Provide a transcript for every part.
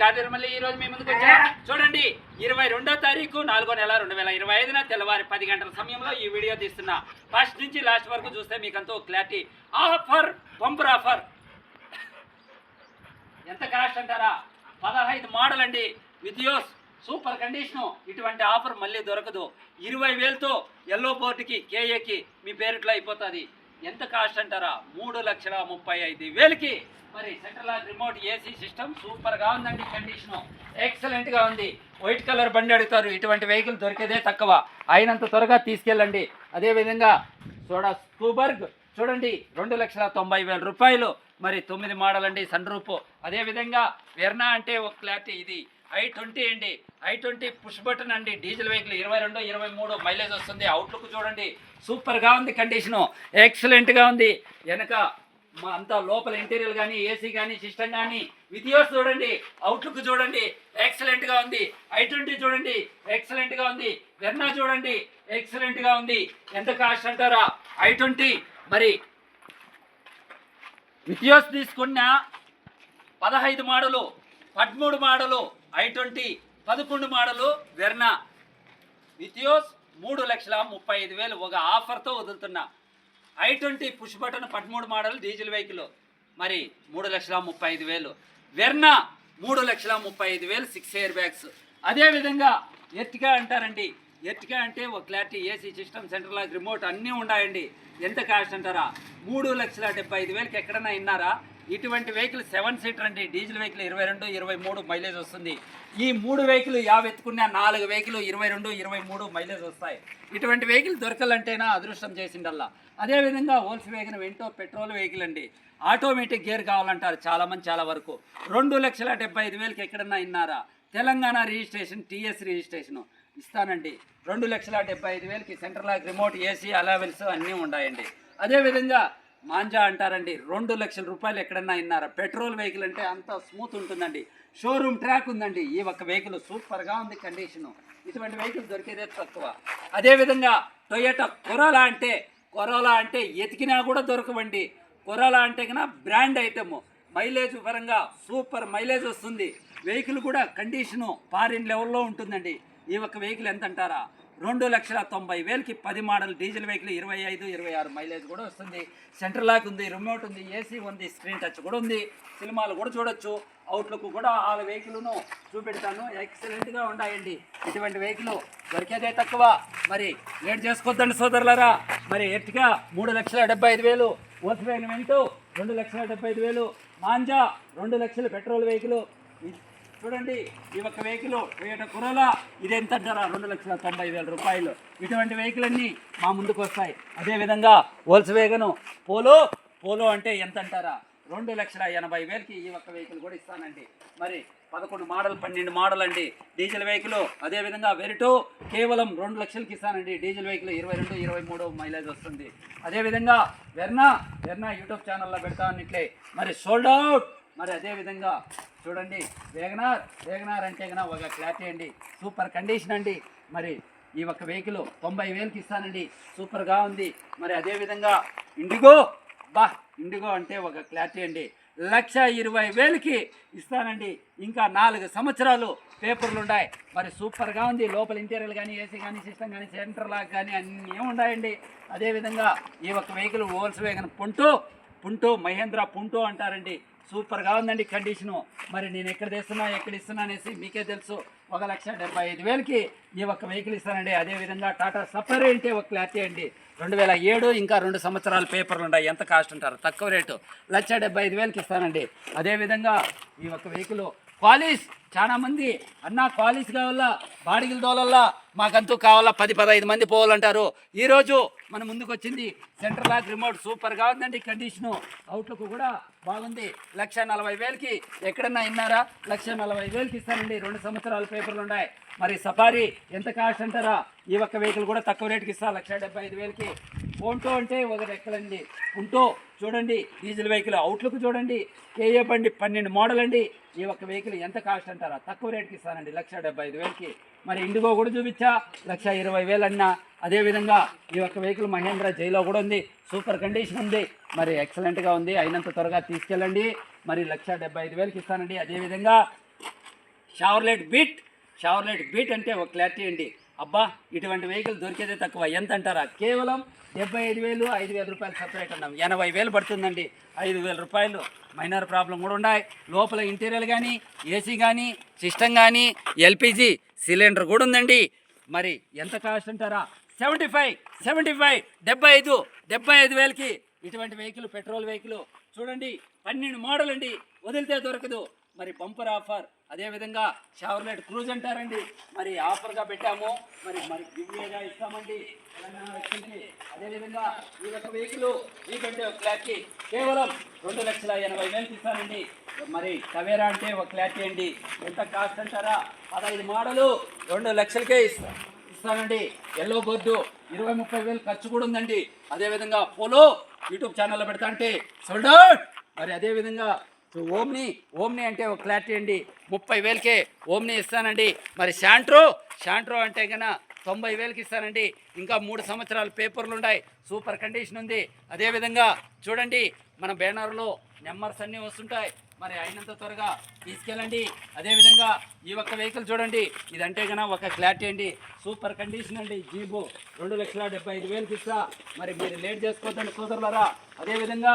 కార్తీక మళ్ళీ ఈ రోజు మీ ముందుకు వచ్చా. చూడండి ఇరవై రెండో తారీఖు నాలుగో నెల రెండు వేల ఇరవై ఐదున తెల్లవారి పది గంటల సమయంలో ఈ వీడియో తీస్తున్నా. ఫస్ట్ నుంచి లాస్ట్ వరకు చూస్తే మీకు అంతా క్లారిటీ. Offer bumper offer. ఎంత కాస్ట్ అంటారా? పదహైదు మోడల్ అండి. Etios super condition. ఇటువంటి ఆఫర్ మళ్ళీ దొరకదు. ఇరవై వేలతో ఎల్లో బోర్డుకి కేఏకి మీ పేరిట్లో అయిపోతుంది. ఎంత కాస్ట్ అంటారా? మూడు లక్షల ముప్పై ఐదు వేలకి. మరి సెంట్రల్ రిమోట్ ఏసీ సిస్టమ్ సూపర్గా ఉందండి కండిషను. ఎక్సలెంట్గా ఉంది. వైట్ కలర్ బండి అడుగుతారు. ఇటువంటి వెహికల్ దొరికేదే తక్కువ. అయినంత త్వరగా తీసుకెళ్ళండి. అదేవిధంగా సోడా స్కూబర్గ్. చూడండి రెండు లక్షల తొంభై వేల రూపాయలు. మరి తొమ్మిది మోడల్ అండి సన్ రూపు. అదేవిధంగా వెర్నా అంటే ఒక క్లారిటీ ఇది. ఐ ట్వంటీ అండి ఐ ట్వంటీ పుష్ బటన్ అండి. డీజిల్ వెహికల్ ఇరవై రెండు ఇరవై మూడు మైలేజ్ వస్తుంది. అవుట్లుక్ చూడండి. సూపర్గా ఉంది కండిషను ఎక్సలెంట్గా ఉంది. వెనక మా అంతా లోపల ఇంటీరియర్ కానీ ఏసీ కానీ సిస్టమ్ కానీ విథియోస్ చూడండి. అవుట్లుక్ చూడండి. ఎక్సలెంట్గా ఉంది. ఐ ట్వంటీ చూడండి. ఎక్సలెంట్గా ఉంది. వెర్నా చూడండి. ఎక్సలెంట్గా ఉంది. ఎంత కాస్ట్ అంటారా? I twenty. మరి విథియోస్ తీసుకున్న పదహైదు మాడలు పదమూడు మాడలు ఐ ట్వంటీ పదకొండు మోడలు వెర్నా. విథియోస్ మూడు లక్షల ముప్పై ఐదు వేలు ఒక ఆఫర్తో వదులుతున్నా. ఐ ట్వంటీ పుష్ బటన్ పదమూడు మోడల్ డీజిల్ వెహికల్. మరి మూడు లక్షల ముప్పై ఐదు వేలు. వెర్నా మూడు లక్షల ముప్పై ఐదు వేలు సిక్స్ ఎయిర్ బ్యాగ్స్. అదేవిధంగా ఎర్టిగా అంటారండి. ఎర్టిగా అంటే ఒక clarity AC system centre lock remote అన్నీ ఉన్నాయండి ఎంత కాస్ట్ అంటారా? మూడు లక్షల డెబ్బై ఐదు వేలకి ఎక్కడన్నా విన్నారా? ఇటువంటి వెహికల్ సెవెన్ సీటర్ అండి. డీజిల్ వెహికల్ ఇరవై రెండు ఇరవై మూడు మైలేజ్ వస్తుంది. ఈ మూడు వెహికల్ యాభై ఎత్తుకున్న నాలుగు వెహికల్ ఇరవై రెండు ఇరవై మూడు మైలేజ్ వస్తాయి. ఇటువంటి వెహికల్ దొరకాలంటేనా అదృష్టం చేసిండల్లా. అదేవిధంగా Volkswagen Vento petrol vehicle అండి. ఆటోమేటిక్ గేర్ కావాలంటారు చాలామంది చాలా వరకు. రెండు లక్షల డెబ్బై ఐదు వేలకి ఎక్కడన్నా విన్నారా తెలంగాణ రిజిస్ట్రేషన్ టీఎస్ రిజిస్ట్రేషన్ ఇస్తానండి. రెండు లక్షల డెబ్బై ఐదు వేలకి సెంట్రల్ రిమోట్ ఏసీ అలవెల్స్ అన్నీ ఉన్నాయండి అదేవిధంగా మాంజా అంటారండి. రెండు లక్షల రూపాయలు ఎక్కడన్నా విన్నారా పెట్రోల్ వెహికల్ అంటే అంత స్మూత్ ఉంటుందండి. షోరూమ్ ట్రాక్ ఉందండి. ఈ ఒక్క వెహికల్ సూపర్గా ఉంది కండిషను. ఇటువంటి వెహికల్ దొరికేదే తక్కువ. అదేవిధంగా టొయోటా కొరోలా అంటే కొరోలా అంటే ఎతికినా కూడా దొరకవండి. కొరోలా అంటే కన్నా బ్రాండ్ ఐటమ్. మైలేజ్ పరంగా సూపర్ మైలేజ్ వస్తుంది. వెహికల్ కూడా కండిషను ఫారిన్ లెవెల్లో ఉంటుందండి. ఈ ఒక్క వెహికల్ ఎంత అంటారా రెండు లక్షల తొంభై వేలకి పది మోడల్ డీజిల్ వెహికల్ ఇరవై ఐదు ఇరవై ఆరు మైలేజ్ కూడా వస్తుంది. సెంటర్ లాక్ ఉంది రిమోట్ ఉంది ఏసీ ఉంది స్క్రీన్ టచ్ కూడా ఉంది. సినిమాలు కూడా చూడొచ్చు. అవుట్లుక్ కూడా ఆ వెహికల్ను చూపెడతాను. ఎక్సలెంట్గా ఉన్నాయండి ఇటువంటి వెహికల్ దొరికేదే తక్కువ. మరి లేట్ చేసుకోవద్దండి సోదరులారా. మరి ఎర్టిగా మూడు లక్షల డెబ్బై ఐదు వేలు ఓసిపోయిన వెంటూ రెండు లక్షల డెబ్బై ఐదు వేలు మాంజా రెండు లక్షల పెట్రోల్ వెహికల్ చూడండి ఈ ఒక్క వెహికల్ టొయోటా కురోలా ఇది ఎంత అంటారా రెండు లక్షల తొంభై వేల రూపాయలు. ఇటువంటి వెహికల్ అన్నీ మా ముందుకు వస్తాయి. అదేవిధంగా వోల్స్ వేగను పోలో పోలో అంటే ఎంత అంటారా? రెండు లక్షల ఎనభై వేలకి ఈ ఒక్క వెహికల్ కూడా ఇస్తానండి. మరి పదకొండు మోడల్ పన్నెండు మోడల్ అండి. డీజిల్ వెహికల్ అదేవిధంగా వెరిటో కేవలం రెండు లక్షలకి ఇస్తానండి. డీజిల్ వెహికల్ ఇరవై రెండు ఇరవై మూడు మైలేజ్ వస్తుంది. అదేవిధంగా వెర్నా వెర్నా యూట్యూబ్ ఛానల్లో పెడతా ఉన్నట్లే మరి సోల్డ్ అవుట్ మరి అదేవిధంగా చూడండి వేగనార్ వేగనార్ అంటే కన్నా ఒక క్లారిటీ అండి సూపర్ కండిషన్ అండి. మరి ఈ ఒక్క వెహికల్ తొంభై వేలకి ఇస్తానండి. సూపర్గా ఉంది. మరి అదేవిధంగా ఇండిగో బా ఇండిగో అంటే ఒక క్లారిటీ అండి లక్ష ఇరవై వేలకి ఇస్తానండి. ఇంకా నాలుగు సంవత్సరాలు పేపర్లు ఉన్నాయి. మరి సూపర్గా ఉంది. లోపల ఇంటీరియర్ కానీ ఏసీ కానీ సిస్టమ్ కానీ సెంటర్ లాక్ కానీ అన్నీ ఉన్నాయండి. అదేవిధంగా ఈ ఒక్క vehicle Volkswagen Punto Punto Mahindra Punto అంటారండి. సూపర్గా ఉందండి కండిషను. మరి నేను ఎక్కడ తెస్తున్నా ఎక్కడ ఇస్తున్నా అనేసి మీకే తెలుసు. ఒక లక్ష డెబ్బై ఐదు వేలకి ఈ ఒక్క వెహికల్ ఇస్తానండి. అదేవిధంగా టాటా సఫర్ అంటే ఒక క్లారిటీ అండి. రెండు వేల ఏడు ఇంకా రెండు సంవత్సరాల పేపర్లు ఉన్నాయి. ఎంత కాస్ట్ ఉంటారు తక్కువ రేటు. లక్ష డెబ్బై ఐదు వేలకి ఇస్తానండి. అదేవిధంగా ఈ ఒక్క వెహికల్ క్వాలిస్ చాలా మంది. అన్న క్వాలిస్ కావాలా? బాడిగిల దోలల్లా మాకంతూ కావాలా? పది పదహైదు మంది పోవాలంటారు. ఈరోజు మన ముందుకు వచ్చింది సెంటర్ లాక్ రిమోట్ సూపర్గా ఉందండి కండిషను. అవుట్లుక్ కూడా బాగుంది. లక్ష నలభై వేలకి ఎక్కడన్నా విన్నారా లక్ష నలభై వేలకి ఇస్తానండి. రెండు సంవత్సరాల పేపర్లు ఉన్నాయి మరి సఫారీ ఎంత కాస్ట్ అంటారా? ఈ ఒక్క వెహికల్ కూడా తక్కువ రేటుకి ఇస్తా లక్ష డెబ్బై ఐదు వేలకి. ఫోన్టో అంటే ఒకటి ఎక్కడండి ఉంటో చూడండి డీజిల్ వెహికల్ అవుట్లుక్ చూడండి కేఏ బండి పన్నెండు మోడల్ అండి. ఈ ఒక్క వెహికల్ ఎంత కాస్ట్ అంటారా? తక్కువ రేటుకి ఇస్తానండి లక్ష డెబ్బై ఐదు వేలకి. మరి ఇండిగో కూడా చూపించా లక్ష ఇరవై వేలు అన్నా. అదేవిధంగా ఈ ఒక్క వెహికల్ మహేంద్ర జైలో కూడా ఉంది. సూపర్ కండిషన్ ఉంది. మరి ఎక్సలెంట్గా ఉంది. అయినంత త్వరగా తీసుకెళ్ళండి. మరి లక్ష డెబ్బై ఐదు వేలకి ఇస్తానండి. అదేవిధంగా షవర్లెట్ బీట్ షవర్లెట్ బీట్ అంటే ఒక క్లారిటీ అండి. అబ్బా ఇటువంటి వెహికల్ దొరికేదే తక్కువ. ఎంత అంటారా కేవలం డెబ్బై ఐదు వేలు ఐదు వేల రూపాయలు సపరేట్ అన్నాం. ఎనభై వేలు పడుతుందండి. ఐదు వేల రూపాయలు. మైనర్ ప్రాబ్లం కూడా ఉన్నాయి. లోపల ఇంటీరియర్ కానీ ఏసీ కానీ సిస్టమ్ కానీ ఎల్పిజి సిలిండర్ కూడా ఉందండి. మరి ఎంత కాస్ట్ అంటారా? సెవెంటీ ఫైవ్ సెవెంటీ ఫైవ్ డెబ్బై ఐదు డెబ్బై ఐదు వేలకి ఇటువంటి వెహికల్ పెట్రోల్ వెహికల్. చూడండి పన్నెండు మోడల్ అండి. వదిలితే దొరకదు. మరి బంపర్ ఆఫర్ అదేవిధంగా షవర్లెట్ క్రూజ్ అంటారండి. మరి ఆఫర్గా పెట్టాము. మరి మరి గివ్వేగా ఇస్తామండి. తెలంగాణ వ్యక్తికి అదేవిధంగా ఈ యొక్క వెహికల్ వీకంటే ఒక క్లాట్కి కేవలం రెండు లక్షల ఎనభై వేలు ఇస్తానండి మరి టవేరా అంటే ఒక క్లారిటీ అండి. ఎంత కాస్ట్ అంటారా? పదహైదు మోడలు రెండు లక్షలకే ఇస్తా ఇస్తానండి. ఎల్లో బోర్డు ఇరవై ముప్పై వేలు ఖర్చు కూడా ఉందండి. అదేవిధంగా పోలో యూట్యూబ్ ఛానల్లో పెడతా అంటే సోల్డ్ అవుట్ మరి అదేవిధంగా ఓమ్ని ఓమ్ని అంటే ఒక క్లారిటీ అండి. ముప్పై వేలకే ఓమ్ని ఇస్తానండి. మరి శాంట్రో శాంట్రో అంటే కన్నా తొంభై వేలకి ఇస్తానండి. ఇంకా మూడు సంవత్సరాలు పేపర్లు ఉన్నాయి సూపర్ కండిషన్ ఉంది. అదేవిధంగా చూడండి మన బ్యానర్లో నెంబర్స్ అన్నీ వస్తుంటాయి. మరి అయినంత త్వరగా తీసుకెళ్ళండి. అదేవిధంగా ఈ ఒక్క వెహికల్ చూడండి. ఇదంటే కన్నా ఒక క్లారిటీ అండి. సూపర్ కండిషన్ అండి. జీబు రెండు లక్షల డెబ్బై ఐదు వేలకి ఇస్తా. మరి మీరు లేట్ చేసుకోవద్దండి సోదరులారా. అదేవిధంగా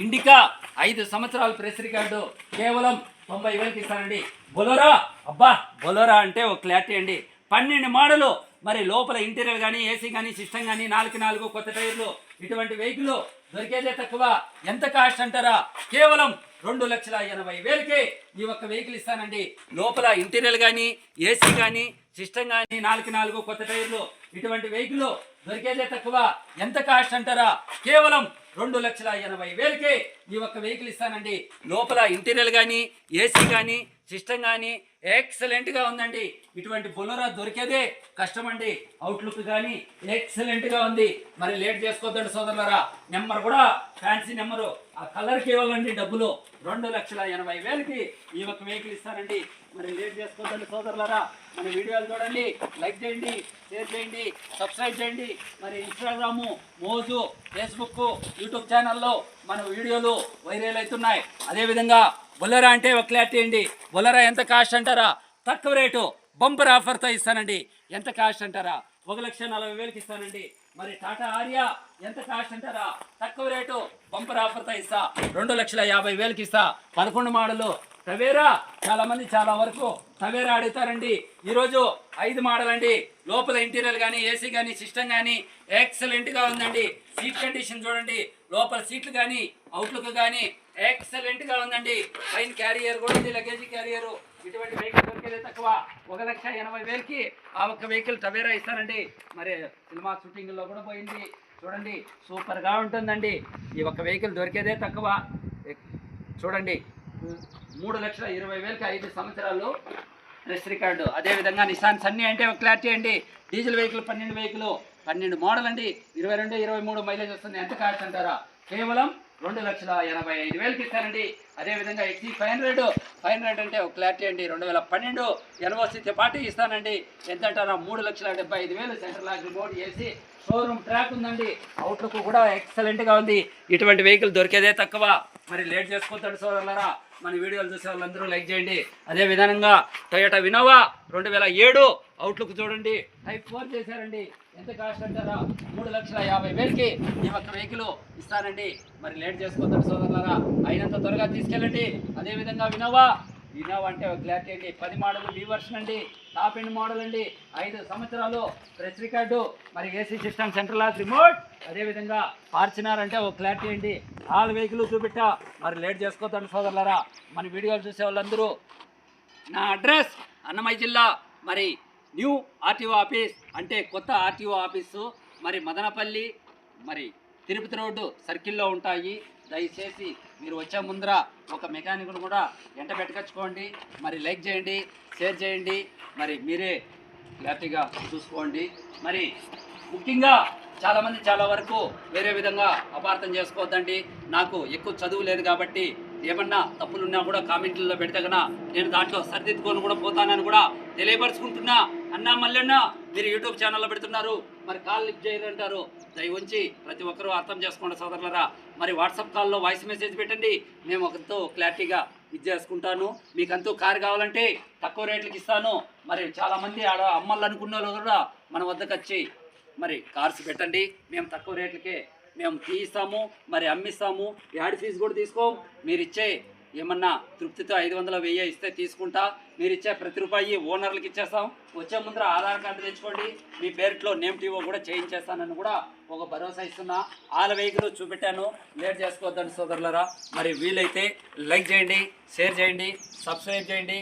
ఇండికా ఐదు సంవత్సరాల ప్రెస్ రికార్డు కేవలం తొంభై వేలకి ఇస్తానండి. బొలోరా? అబ్బా బొలోరా అంటే ఒక క్లారిటీ అండి. పన్నెండు మోడలు మరి లోపల ఇంటీరియర్ కానీ ఏసీ కానీ సిస్టమ్ కానీ నాలుగు నాలుగు కొత్త టైర్లు ఇటువంటి వెహికల్ దొరికేదే తక్కువ. ఎంత కాస్ట్ అంటారా? కేవలం రెండు లక్షల ఎనభై వేలకే ఈ ఒక్క వెహికల్ ఇస్తానండి. లోపల ఇంటీరియర్ కానీ ఏసీ కానీ సిస్టమ్ కానీ నాలుగు నాలుగు కొత్త టైర్లు ఇటువంటి వెహికల్ దొరికేదే తక్కువ. ఎంత కాస్ట్ అంటారా? కేవలం రెండు లక్షల ఎనభై వేలకే ఈ ఒక్క వెహికల్ ఇస్తానండి. లోపల ఇంటీరియర్ కానీ ఏసీ కానీ సిస్టమ్ కానీ ఎక్సలెంట్గా ఉందండి. ఇటువంటి బొలరా దొరికేదే కష్టం అండి అవుట్లుక్ కానీ ఎక్సలెంట్గా ఉంది. మరి లేట్ చేసుకోవద్దండి సోదరులరా. నెంబర్ కూడా ఫ్యాన్సీ నెంబరు. ఆ కలర్కి ఇవ్వాలండి డబ్బులు. రెండు లక్షల ఎనభై వేలకి ఈ ఒక్క వెహికల్ ఇస్తానండి మరి లేట్ చేసుకోవద్దండి సోదరులరా. మన వీడియోలు చూడండి. లైక్ చేయండి షేర్ చేయండి సబ్స్క్రైబ్ చేయండి. మరి ఇన్స్టాగ్రాము మోజు ఫేస్బుక్ యూట్యూబ్ ఛానల్లో మన వీడియోలు వైరల్ అవుతున్నాయి. అదేవిధంగా బొలెరా అంటే ఒక క్లారిటీ అండి బొలెరా ఎంత కాస్ట్ అంటారా? తక్కువ రేటు. బంపర్ ఆఫర్తో ఇస్తానండి. ఎంత కాస్ట్ అంటారా? ఒక లక్ష నలభై వేలకి ఇస్తానండి. మరి టాటా ఆర్యా ఎంత కాస్ట్ అంటారా? తక్కువ రేటు. బంపర్ ఆఫర్తో ఇస్తా. రెండు లక్షల యాభై వేలకి ఇస్తా. పదకొండు మోడలు. టవేరా చాలా మంది చాలా వరకు టవేరా అడుగుతారండి. ఈరోజు ఐదు మోడల్ అండి లోపల ఇంటీరియర్ కానీ ఏసీ కానీ సిస్టమ్ కానీ ఎక్సలెంట్గా ఉందండి. సీట్ కండిషన్ చూడండి. లోపల సీట్లు కానీ అవుట్లుక్ కానీ ఎక్సలెంట్గా ఉందండి. పైన క్యారియర్ కూడా ఉంది లగేజ్ క్యారియర్ ఇటువంటి వెహికల్ దొరికేదే తక్కువ. ఒక లక్ష ఎనభై వేలకి ఆ ఒక్క వెహికల్ టవేరా ఇస్తానండి. మరి సినిమా షూటింగ్లో కూడా పోయింది. చూడండి సూపర్గా ఉంటుందండి. ఈ ఒక్క వెహికల్ దొరికేదే తక్కువ. చూడండి మూడు లక్షల ఇరవై వేలకి ఐదు సంవత్సరాలు ప్రెస్ రికార్డు అదేవిధంగా నిసాన్ సన్నీ అంటే ఒక క్లారిటీ అండి. డీజిల్ వెహికల్ పన్నెండు వెహికల్ పన్నెండు మోడల్ అండి. ఇరవై రెండు ఇరవై మూడు మైలేజ్ వస్తుంది. ఎంత కాస్ట్ అంటారా? కేవలం రెండు లక్షల ఎనభై ఐదు వేలకి ఇస్తారండి అదేవిధంగా ఎక్సీ ఫైవ్ హండ్రెడ్ ఫైవ్ హండ్రెడ్ అంటే ఒక క్లారిటీ అండి. రెండు వేల పన్నెండు ఎన్ఓసితో పాటు ఇస్తానండి. ఎంత అంటారా మూడు లక్షల డెబ్బై ఐదు వేలు central lock remote AC showroom track ఉందండి. అవుట్లుక్ కూడా ఎక్సలెంట్గా ఉంది. ఇటువంటి వెహికల్ దొరికేదే తక్కువ. మరి లేట్ చేసుకోవద్దండి సోదరులరా. మన వీడియోలు చూసే వాళ్ళందరూ లైక్ చేయండి. అదే విధానంగా టొయోటా వినోవా రెండు వేల ఏడు అవుట్లుక్ చూడండి. టైప్ ఫోర్ చేశారండి. ఎంత కాస్ట్ అంటారా? మూడు లక్షల యాభై వేలకి ఈ ఒక్క వెహికల్ ఇస్తానండి. మరి లేట్ చేసుకోవద్దండి సోదరులారా. అయినంత త్వరగా తీసుకెళ్ళండి. అదే విధంగా వినోవా. అంటే ఒక క్లారిటీ అండి పది మోడల్ బీ వర్షన్ అండి. టాప్ ఎండ్ మోడల్ అండి. ఐదు సంవత్సరాలు ప్రెస్ రికార్డు మరి AC system central off remote అదేవిధంగా ఫార్చునర్ అంటే ఒక క్లారిటీ అండి ఆల్ వెహికల్ చూపెట్టా. మరి లేట్ చేసుకోవద్దండి సోదరులారా. మన వీడియోలు చూసే వాళ్ళందరూ నా అడ్రస్ అన్నమయ్య జిల్లా మరి న్యూ ఆర్టీఓ ఆఫీస్ అంటే కొత్త ఆర్టీఓ ఆఫీసు మరి మదనపల్లి మరి తిరుపతి రోడ్డు సర్కిల్లో ఉంటాయి. దయచేసి మీరు వచ్చే ముందర ఒక మెకానిక్ను కూడా ఎంట పెట్టుకొచ్చుకోండి. మరి లైక్ చేయండి షేర్ చేయండి. మరి మీరే హ్యాపీగా చూసుకోండి. మరి ముఖ్యంగా చాలామంది చాలా వరకు వేరే విధంగా అపార్థం చేసుకోవద్దండి. నాకు ఎక్కువ చదువు లేదు కాబట్టి ఏమన్నా తప్పులున్నా కూడా కామెంట్లలో పెడితే కన్నా నేను దాంట్లో సరిదిద్దుకొని కూడా పోతానని కూడా తెలియపరుచుకుంటున్నా. అన్నా మల్లెన్న మీరు యూట్యూబ్ ఛానల్లో పెడుతున్నారు. మరి కాల్ లిఫ్ట్ చేయాలంటారు దయ ఉంచి ప్రతి ఒక్కరూ అర్థం చేసుకోండి సోదరులరా. మరి వాట్సాప్ కాల్లో వాయిస్ మెసేజ్ పెట్టండి. మేము ఒకరితో క్లారిటీగా ఇది చేసుకుంటాను. మీకంతూ కారు కావాలంటే తక్కువ రేట్లకి ఇస్తాను. మరి చాలామంది ఆడ అమ్మలు అనుకున్న వాళ్ళు కూడా మన వద్దకు వచ్చి మరి కార్స్ పెట్టండి. మేము తక్కువ రేట్లకే మేము తీయిస్తాము మరి అమ్మిస్తాము. యాడ్ ఫీజు కూడా తీసుకో. మీరు ఇచ్చే ఏమన్నా తృప్తితో ఐదు వందల వెయ్యి ఇస్తే తీసుకుంటా. మీరు ఇచ్చే ప్రతి రూపాయి ఓనర్లకు ఇచ్చేస్తాం. వచ్చే ముందర ఆధార్ కార్డు తెచ్చుకోండి. మీ పేరులో నేమ్ టీవో కూడా చేయించేస్తానని కూడా ఒక భరోసా ఇస్తున్నా. ఆల వెహికల్ చూపెట్టాను. లేట్ చేసుకోవద్దండి సోదరులరా. మరి వీలైతే లైక్ చేయండి షేర్ చేయండి సబ్స్క్రైబ్ చేయండి.